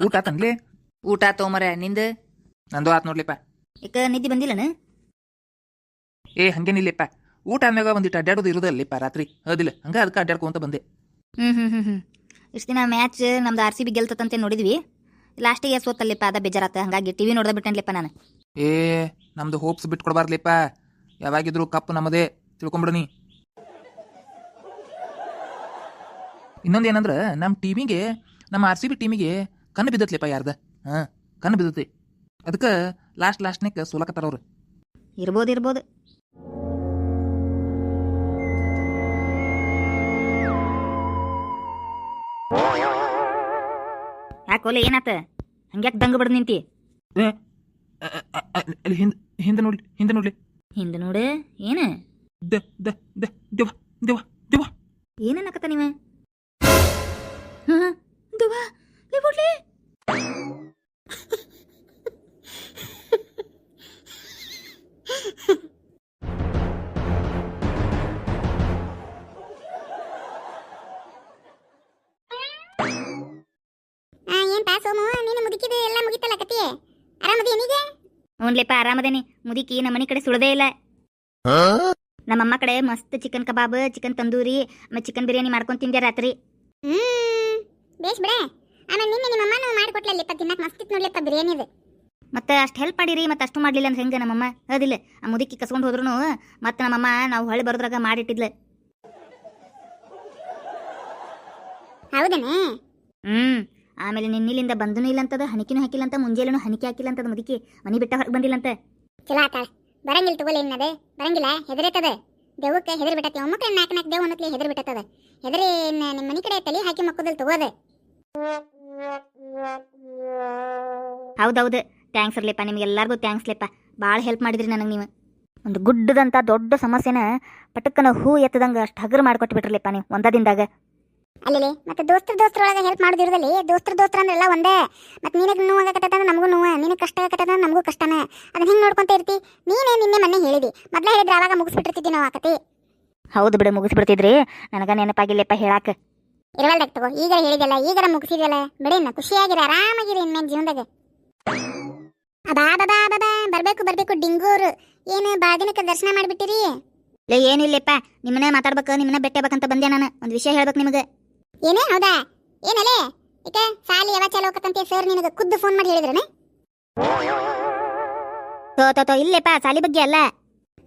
ಊಟ ಆತನ್ಲಿ ಊಟ ತೊಗೊಂಬರ ನಿಂದ? ನಂದು ಆತ್ ನೋಡ್ಲಿಪ್ಪ. ಯಾಕ ನಿದ್ದೆ ಬಂದಿಲ್ಲನ? ಏ ಹಂಗೇನಿಲ್ಲಪ್ಪ ಊಟ ಅಂದಾಗ ಒಂದಿಟ್ಟು ಅಡ್ಡಾಡೋದು ಇರೋದಲ್ಲಿಪ್ಪ ರಾತ್ರಿ. ಹೌದಿಲ್ಲ ಹಂಗ ಅದಕ್ಕೆ ಅಡ್ಡಾಡ್ಕೊಂತ ಬಂದೆ. ಹ್ಮ್ ಹ್ಮ್ ಹ್ಮ್ ಹ್ಮ್. ಇಷ್ಟು ದಿನ ಮ್ಯಾಚ್ ನಮ್ದು ಆರ್ ಸಿ ಬಿ ಗೆಲ್ತತಂತೆ ನೋಡಿದ್ವಿ. ಲಾಸ್ಟಿಗೆ ಸೋತಲ್ಲಿಪ್ಪ ಅದ ಬೇಜಾರಾತ. ಹಂಗಾಗಿ ಟಿವಿ ನೋಡ್ದ ಬಿಟ್ಟನ್ಲಿಪ್ಪ ನಾನು. ಏ ನಮ್ದು ಹೋಪ್ಸ್ ಬಿಟ್ಕೊಡ್ಬಾರ್ಲಿಪ್ಪ ಯಾವಾಗಿದ್ರು ಕಪ್ ನಮ್ಮದೇ. ತಿಳ್ಕೊಂಬಿಡನಿ ಇನ್ನೊಂದು ಏನಂದ್ರೆ ನಮ್ಮ ಟೀಮಿಗೆ ನಮ್ಮ ಆರ್ ಸಿ ಬಿ ಟೀಮಿಗೆ ಕಣ್ಣು ಬಿದ್ದತ್ಲಿಪ್ಪ ಯಾರ್ದ? ಹಾಂ ಕಣ್ಣು ಬಿದ್ದತಿ ಅದಕ್ಕೆ ಲಾಸ್ಟ್ ಲಾಸ್ಟ್ನೇಕ ಸೋಲಕತ್ತಾರ ಅವ್ರು. ಇರ್ಬೋದು ಇರ್ಬೋದು. ಯಾಕೋಲೆ ಏನಾತ? ಹಂಗ್ಯಾಕ್ ದಂಗ ಬಡ್ದು ನಿಂತಿ? ಅಲ್ಲಿ ಹಿಂದೆ ಹಿಂದೆ ನೋಡ್ಲಿ ಹಿಂದೆ ನೋಡ್ಲಿ. ಹಿಂದೆ ನೋಡು ಏನು? ದ ದ ದ ದೇವ ದೇವ ದೇವ ಏನನ್ನಕತ್ತ ನೀವ ಕತಿ ಆರಾಮದಿ ನೀಗ ಹ್ಞೂನ್ಲೆಪ್ಪ ಆರಾಮದೇನಿ. ಮುದುಕಿ ನಮ್ಮ ಮನೆ ಕಡೆ ಸುಳದೇ ಇಲ್ಲ. ನಮ್ಮಮ್ಮ ಕಡೆ ಮಸ್ತ್ ಚಿಕನ್ ಕಬಾಬ್ ಚಿಕನ್ ತಂದೂರಿ ಆಮೇಲೆ ಚಿಕನ್ ಬಿರಿಯಾನಿ ಮಾಡ್ಕೊಂಡು ತಿಂದೆ ರಾತ್ರಿ. ಹ್ಮ್ ಬೇಸ್ ಬಿಡ. ಆಮೇಲೆ ನಿನ್ನೆ ನಿಮ್ಮ ಅಮ್ಮನೂ ಮಾಡಿಕೊಟ್ಲಲ್ಲಿಪ್ಪ ತಿನ್ನಕ್ ಮಸ್ತ್ ಇತ್ತು ನೋಡ್ಲಿಪ್ಪ ಬಿರಿಯಾನಿದು ಮತ್ತೆ ಅಷ್ಟು ಹೆಲ್ಪ್ ಮಾಡಿರಿ ಮತ್ತೆ ಅಷ್ಟು ಮಾಡ್ಲಿಲ್ಲ ಅಂದ್ರೆ ಹೆಂಗೆ ನಮ್ಮಮ್ಮ? ಅದಿಲ್ಲ ಆ ಮುದುಕಿ ಕಸ್ಕೊಂಡು ಹೋದ್ರೂ ಮತ್ತೆ ನಮ್ಮಮ್ಮ ನಾವು ಹೊಳೆ ಬರೋದ್ರಾಗ ಮಾಡಿಟ್ಟಿದ್ಲ. ಹೌದನೇ? ಹ್ಮ್. ಆಮೇಲೆ ನಿನ್ನಿಲಿಂದ ಬಂದನೂ ಇಲ್ಲ ಅಂತದ ಹಣಿಕಿನೂ ಹಾಕಿಲ್ಲ ಅಂತ ಮುಂಜಾನೆನೂ ಹಣಿಕೆ ಹಾಕಿಲ್ಲ ಅಂತದ ಮುದುಕಿ ಮನಿ ಬಿಟ್ಟ ಹೊರಗೆ ಬಂದಿಲ್ಲ ಅಂತ ಚಲೋ ಆತಾಳ ಬರಂಗಿಲ್ಲ ತಗೋಲಿ ಇನ್ನದೆ ಬರಂಗಿಲ್ಲ ಹೆದರಿತದ. ದೇವಕ್ಕೆ ಹೆದರಿ ಬಿಟ್ಟತಿ ಒಮ್ಮಕ್ಳ ನಾಲ್ಕು ನಾಲ್ಕು ದೇವ ಅನ್ನತ್ಲಿ ಹೆದರಿ ಬಿಟ್ಟತದ. ಹೆದರಿ ನ- ನಿಮ್ಮ ಮನಿ ಕಡೆ ತಲೆ ಹಾಕಿ ಮಕ್ಕದಲ್ಲಿ ತಗೋದೆ. ಹೌದೌದು ಥ್ಯಾಂಕ್ಸ್ ಇರ್ಲಿಪ್ಪ ನಿಮ್ಗೆ ಎಲ್ಲರಿಗೂ ಥ್ಯಾಂಕ್ಸ್ ಲಿಪ್ಪ. ಭಾಳ ಹೆಲ್ಪ್ ಮಾಡಿದ್ರಿ ನನಗೆ ನೀವು. ಒಂದು ಗುಡ್ಡದಂಥ ದೊಡ್ಡ ಸಮಸ್ಯೆನ ಪಟಕ್ಕನ ಹೂ ಎತ್ತದಂಗೆ ಅಷ್ಟು ಹಗರು ಮಾಡ್ಕೊಟ್ಟು ಬಿಟ್ರಲಿಪ್ಪ ನೀವು ಒಂದ ದಿನದಾಗ. ಅಲ್ಲಿ ಮತ್ತೆ ದೋಸ್ತರ ದೋಸ್ತರೊಳಗೆ ಹೆಲ್ಪ್ ಮಾಡೋದಿರದಲ್ಲಿ ದೋಸ್ತರ ದೋಸ್ತರ ಅಂದ್ರೆಲ್ಲ ಒಂದೇ. ಮತ್ತೆ ನಿನಗೆ ನೋವು ಅಂದ್ರೆ ನಮಗೂ ನೋವು ನಿನಗೆ ಕಷ್ಟ ಆಗಕತ್ತದ ನಮಗೂ ಕಷ್ಟನ. ಅದನ್ನ ಹೆಂಗೆ ನೋಡ್ಕೊಂತ ಇರ್ತಿ? ನೀನೇ ನಿನ್ನೆ ಮೊನ್ನೆ ಹೇಳಿದಿ. ಮೊದಲೇ ಹೇಳಿದ್ರೆ ಆವಾಗ ಮುಗಿಸ್ಬಿಟ್ಟಿರ್ತಿದ್ದಿ ನಾವು ಆಕತಿ ಹೌದು ಬಿಡು ಮುಗಿಸ್ಬಿಡ್ತಿದ್ರಿ. ನನಗ ನೆನಪಾಗಿಲ್ಲಪ್ಪ ಹೇಳಾಕ. ಇರವಲ್ದಾಗ ತಗೋ ಈಗ ಹೇಳಿದಲ್ಲ ಈಗರ ಬಿಡಿ ಬಿಡಿನ ಖುಷಿಯಾಗಿರಿ ಆರಾಮಾಗಿರಿ ಇನ್ಮೇಲೆ ಜೀವನದಾಗ. ಅಬಾ ಬಾಬಾ ಬಾಬಾ ಬರಬೇಕು ಬರ್ಬೇಕು ಡಿಂಗೂರು. ಏನು ಭಾಳ ದಿನಕ್ಕೆ ದರ್ಶನ ಮಾಡಿಬಿಟ್ಟಿರಿ? ಏನಿಲ್ಲಪ್ಪ. ನಿಮ್ಮನ್ನೇ ಮಾತಾಡ್ಬೇಕು ನಿಮ್ಮನ್ನ ಬೆಟ್ಟಬೇಕಂತ ಬಂದೆ ನಾನು. ಒಂದು ವಿಷಯ ಹೇಳ್ಬೇಕು ನಿಮಗೆ. ಏನೇ ಹೌದಾ? ಏನಲೇ? ಈಗ ಸಾಲಿ ಯಾವ ಚಾಲು ಹೋಗತ್ತಂತೆ ಸರ್ ನಿನಗೆ ಖುದ್ದು ಫೋನ್ ಮಾಡಿ ಹೇಳಿದ್ರನೆ? ತೋ ತೋ ತೋ ಇಲ್ಲಪ್ಪ ಸಾಲಿ ಬಗ್ಗೆ ಅಲ್ಲ.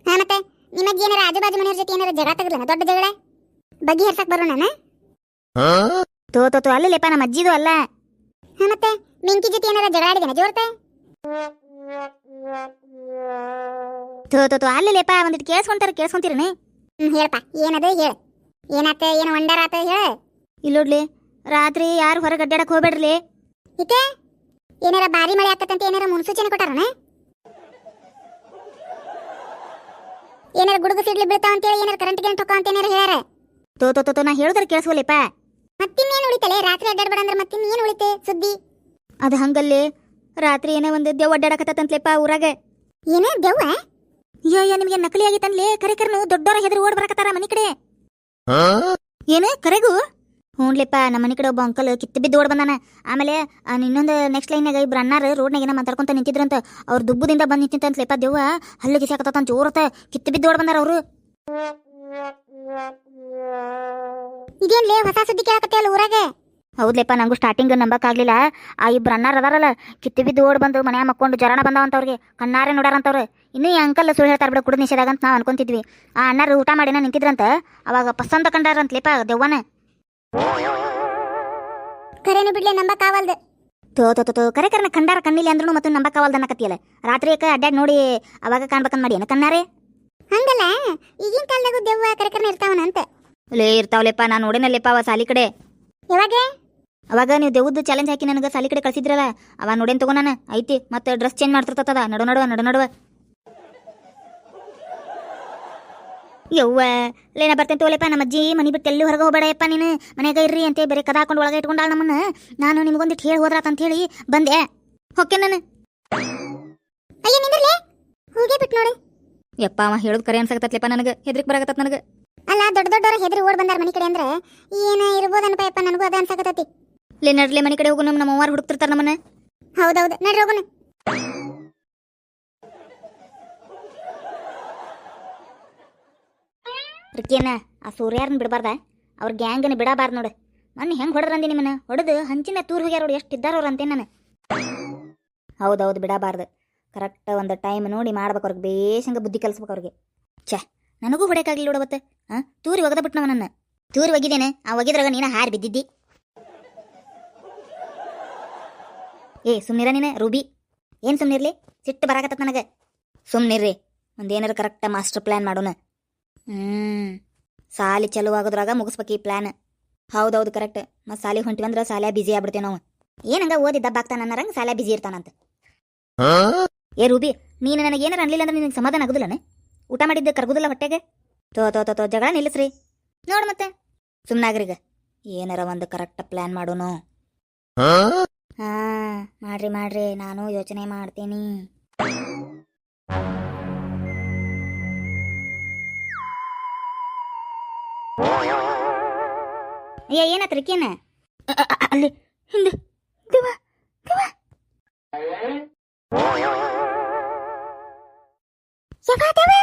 ಹಾ ಮತ್ತೆ ನಿಮಗೆ ಏನಾರ ಆಜು ಬಾಜು ಮನೆಯವ್ರ ಜೊತೆ ಏನಾರ ಜಗಳ ತಗಲನ? ದೊಡ್ಡ ಜಗಳ? ಬಗ್ಗಿ ಹರ್ಸಕ್ ಬರೋಣ ತೋ ತೋ ತೋ ಅಲ್ಲಪ್ಪ ನಮ್ಮ ಅಜ್ಜಿದು ಅಲ್ಲ. ಹಾ ಮತ್ತೆ ಮಿಂಕಿ ಜೊತೆ ಏನಾರ ಜಗಳ ಆಡಿದನ ಜೋರ್ತೆ? ತೋ ತೋ ತೋ ಅಲ್ಲಪ್ಪ ಒಂದಿಟ್ಟು ಕೇಳಿಸ್ಕೊಂತಾರ ಕೇಳಿಸ್ಕೊಂತೀರನೇ? ಹ್ಮ್ ಹೇಳಪ್ಪ ಏನದು ಹೇಳ. ಏನಾತ ಏನು ವಂಡರ್ ಆತ ಹೇಳ. ಇಲ್ಲಿ ನೋಡ್ಲಿ ರಾತ್ರಿ ಯಾರು ಹೊರಗೆ ಅಡ್ಡಾಡಕ್ ಹೋಗ್ಬೇಡ್ರಿ ಇತ್ತೆ ಏನಾರ ಭಾರಿ ಮಳೆ ಆಗ್ತದಂತ ಏನಾರ ಮುನ್ಸೂಚನೆ ಕೊಟ್ಟಾರನ? ಏನಾರ ಗುಡುಗು ಸಿಡ್ಲಿ ಬೀಳ್ತಾವ ಅಂತೇಳಿ ಏನಾರ ಕರೆಂಟ್ಗೆ ಹೊಕ್ಕ ಅಂತ ಏನಾರ ಹೇಳ್ಯಾರ? ತೋ ತೋ ತೋ ನಾ ಹೇಳಿದ್ರೆ ಕೇಳಿಸ್ಕೊಲಿಪ್ಪ ಮತ್ತಿನ್ನೇನು ಉಳಿತಲೆ? ರಾತ್ರಿ ಅಡ್ಡಾಡ್ಬೇಡ ಅಂದ್ರೆ ಮತ್ತಿನ್ನೇನು ಉಳಿತೆ ಸುದ್ದಿ? ಅದು ಹಂಗಲ್ಲಿ ರಾತ್ರಿ ಏನೋ ಒಂದು ದೆವ್ ಅಡ್ಡಾಡಕತ್ತಂತ್ಲೆಪ್ಪ ಊರಾಗ. ಏನೇ ದೆವ್ವ? ಅಯ್ಯೋ ನಿಮಗೆ ನಕಲಿ ಆಗಿತ್ತನ್ಲೇ? ಕರೆ ಕರ್ನು ದೊಡ್ಡವರ ಹೆದರು ಓಡ್ ಬರಕತ್ತಾರ ಮನಿ ಕಡೆ? ಏನೇ ಕರೆಗೂ? ಹ್ಞೂನ್ಲೆಪ್ಪ ನಮ್ಮ ಮನೆ ಕಡೆ ಒಬ್ಬ ಅಂಕಲ್ ಕಿತ್ತು ಬಿದ್ದು ಓಡ್ ಬಂದಾನ. ಆಮೇಲೆ ಇನ್ನೊಂದು ನೆಕ್ಸ್ಟ್ ಲೈನಾಗ ಇಬ್ರು ಅಣ್ಣಾರು ರೋಡ್ನಾಗ ಏನೋ ಮಾತಾಡ್ಕೊಂತ ನಿಂತಿದ್ರಂತ. ಅವ್ರ ದುಬ್ಬದಿಂದ ಬಂದು ಲೇಪ ದೆವ್ವ. ಹಲ್ಲು ಗಿಸಾಕತ್ತ ಜೋರತ್ತ. ಕಿತ್ತು ಬಿದ್ದು ಓಡ್ ಬಂದಾರ ಅವರು. ಇದೇನ್ಲೇ ಹೊಸ ಸುದ್ದಿ ಕೇಳಕತ್ತೇವಲ್ಲ ಊರಾಗ? ಹೌದ್ಲೆಪ್ಪ ನಂಗೂ ಸ್ಟಾರ್ಟಿಂಗ್ ನಂಬಕ್ಕಾಗ್ಲಿಲ್ಲ. ಆ ಇಬ್ರು ಅಣ್ಣಾರ್ ಅದಾರಲ್ಲ ಕಿತ್ತು ಬಿದ್ದು ಓಡ್ ಬಂದು ಮನ್ಯಾಗ ಮಕ್ಕೊಂಡು ಜರಣ ಬಂದಾವಂತ ಅವ್ರಿಗೆ ಕಣ್ಣಾರೆ ನೋಡಾರಂತವ್ರು. ಇನ್ನು ಈ ಅಂಕಲ್ ಸುಳ್ಳು ಹೇಳ್ತಾರ ಬಿಡ ಕುಡಿದ ನಿಷೇಧ ಅಂತ ನಾವು ಅನ್ಕೊಂತಿದ್ವಿ. ಆ ಅಣ್ಣಾರು ಊಟ ಮಾಡಿನ ನಿಂತಿದ್ರಂತ. ಅವಾಗ ಪಸಂತ ಲೇಪ ದೆವ್ವನ. ಖರೇನು ಬಿಡ್ಲೆ ನಂಬಕ್ಕಾವಲ್ದು ತೋ ತೋ ತೋ ತೋ ಕರೆ ಕರೆನ ಕಂಡಾರ ಕಣ್ಣಿಲ್ಲ ಅಂದ್ರೂ ಮತ್ತು ನಂಬಕ್ಕಾವಲ್ದ ಅನ್ನಕತ್ತಿಯಲ್ಲ ರಾತ್ರಿ ಯಾಕೆ ಅಡ್ಡಾಡ್ ನೋಡಿ ಅವಾಗ ಕಾಣ್ಬೇಕಂತ ಮಾಡಿ. ಏನ ಕಣ್ಣಾರೆ? ಹಂಗಲ್ಲ ಈಗಿನ ಕಾಲದಾಗೂ ದೆವ್ವ ಕರೆಕರ್ನ ಇರ್ತಾವನ ಅಂತ ಲೇ ಇರ್ತಾವಲೆಪ್ಪ ನಾನು ನೋಡಿನಲ್ಲೆಪ್ಪ ಅವ ಸಾಲಿ ಕಡೆ. ಯಾವಾಗ? ಅವಾಗ ನೀವು ದೆವ್ವದ್ದು ಚಾಲೆಂಜ್ ಹಾಕಿ ನನಗೆ ಸಾಲಿ ಕಡೆ ಕಳ್ಸಿದ್ರಲ್ಲ ಅವ ನೋಡೇನ್ ತಗೋ ನಾನು? ಐತಿ ಮತ್ತೆ ಡ್ರೆಸ್ ಚೇಂಜ್ ಮಾಡ್ತಿರ್ತದ ನಡು ನಡುವ ನಡು ನಡುವ. ಯವ್ವ ಲೇನ ಬರ್ತೇನೆ ತೋಲೆಪ್ಪ, ನಮ್ಮ ಅಜ್ಜಿ ಮನೆ ಬಿಟ್ಟು ಎಲ್ಲಿ ಹೊರಗೆ ಹೋಗಬೇಡಯಪ್ಪ ನೀನು. ಮನೆಗೆ ಇರ್ರಿ ಅಂತ ಬೇರೆ ಕದ ಹಾಕೊಂಡು ಒಳಗೆ ಇಟ್ಕೊಂಡಾಳ ನಮ್ಮನ್ನ. ನಾನು ನಿಮಗೊಂದಿಟ್ಟು ಹೇಳಿ ಹೋದ್ರಾತ ಅಂತ ಹೇಳಿ ಬಂದೆ. ಹೊಕ್ಕೆ ನಾನು. ಅಯ್ಯ, ನಿಂದ್ರಲೆ? ಹೋಗೇ ಬಿಟ್ಟು ನೋಡಿ. ಯಪ್ಪ, ಅವ ಹೇಳೋದು ಕರೆ ನನಗೆ. ಹೆದ್ರಿಕ್ ಬರಕತ್ತ ನನಗೆ. ಅಲ್ಲ, ದೊಡ್ಡ ದೊಡ್ಡವ್ರ ಹೆದ್ರಿ ಓಡ್ ಬಂದಾರ ಮನೆ ಕಡೆ ಅಂದ್ರೆ ಏನ ಇರ್ಬೋದನಪ್ಪ ಯಪ್ಪ ನನಗೂ ಅದ ಅನ್ಸಕತ್ತತಿ. ಲೇ ನಡ್ಲೆ ಮನೆ ಕಡೆ ಹೋಗು ನಮ್ಮ ಅವ್ವಾರು ಹುಡುಕ್ತಿರ್ತಾರ ನಮ್ಮನ್ನ. ಹೌದೌದು, ನಡ್ರಿ ಹೋಗೋಣ ರಿಕ್ಕಿಯನ್ನ ಆ ಸೂರ್ಯಾರನ್ನ ಬಿಡಬಾರ್ದ? ಅವ್ರ ಗ್ಯಾಂಗನ್ನ ಬಿಡಬಾರ್ದು ನೋಡು. ಮೊನ್ನೆ ಹೆಂಗೆ ಹೊಡೆದ್ರಂದಿ ನಿಮ್ಮನ್ನ? ಹೊಡೆದು ಹಂಚಿನ ತೂರ್ ಹೋಗ್ಯಾರ ನೋಡಿ, ಎಷ್ಟು ಇದ್ದಾರ ಅವ್ರು ಅಂತೇನು ನಾನು. ಹೌದೌದು, ಬಿಡಬಾರ್ದು. ಕರೆಕ್ಟ್ ಒಂದು ಟೈಮ್ ನೋಡಿ ಮಾಡ್ಬೇಕು ಅವ್ರಿಗೆ ಬೇಸಂಗ ಬುದ್ಧಿ ಕಲಿಸ್ಬೇಕು ಅವ್ರಿಗೆ. ಛೇ, ನನಗೂ ಹೊಡೆಯಕ್ಕಾಗಲಿ ನೋಡವತ್ತೆ ಹಾಂ ತೂರಿ ಒಗದ ಬಿಟ್ಟು ನನ್ನ. ತೂರಿ ಒಗಿದೇನೆ, ಆ ಒಗಿದ್ರಾಗ ನೀನು ಹಾರಿ ಬಿದ್ದಿದ್ದಿ. ಏ, ಸುಮ್ನಿರ ನೀನು, ರೂಬಿ. ಏನು ಸುಮ್ನಿರ್ಲಿ? ಸಿಟ್ಟು ಬರಾಕತ್ತ ನನಗೆ. ಸುಮ್ನಿರ್ರಿ ಒಂದೇನಾರು ಕರೆಕ್ಟ್ ಮಾಸ್ಟರ್ ಪ್ಲ್ಯಾನ್ ಮಾಡೋಣ. ಹ್ಮ್. ಸಾಲಿ ಚಲೋ ಆಗೋದ್ರಾಗ ಮುಗಿಸ್ಬೇಕು ಈ ಪ್ಲಾನ್ ಹೌದೌದು ಕರೆಕ್ಟ್ ಮತ್ತೆ ಸಾಲಿ ಹೊಂಟಿವಂದ್ರೆ ಸಾಲ ಬಿಜಿ ಆಗ್ಬಿಡ್ತೇವೆ ನಾವು. ಏನಂಗ ಓದಿ ದಬ್ಬಾಗ್ತಾನ ಅನ್ನರಂಗ ಸಾಲ ಬಿಜಿ ಇರ್ತಾನಂತ. ಏ ರೂಬಿ ನೀನು ನನಗೆ ಏನಾರ ಅನ್ಲಿಲ್ಲ ಅಂದ್ರೆ ನಿನಗೆ ಸಮಾಧಾನ ಆಗುದಿಲ್ಲನೆ? ಊಟ ಮಾಡಿದ್ದೆ ಕರ್ಗುದಿಲ್ಲ ಹೊಟ್ಟೆಗೆ? ತೋ ತೋ ತೋ ತೋ, ಜಗಳ ನಿಲ್ಲಿಸ್ರಿ. ನೋಡು ಮತ್ತೆ. ಸುಮ್ಮನಾಗ್ರಿಗ ಏನಾರ ಒಂದು ಕರೆಕ್ಟ್ ಪ್ಲಾನ್ ಮಾಡೋನು. ಹಾ, ಮಾಡ್ರಿ ಮಾಡ್ರಿ. ನಾನು ಯೋಚನೆ ಮಾಡ್ತೀನಿ. ಅಯ್ಯ ಏನತ್ರ ಕೇನ ಅಲ್ಲಿ ಹಿಂದೆ. ದಿವ ದಿವ ಯವಾ ದೇವಾ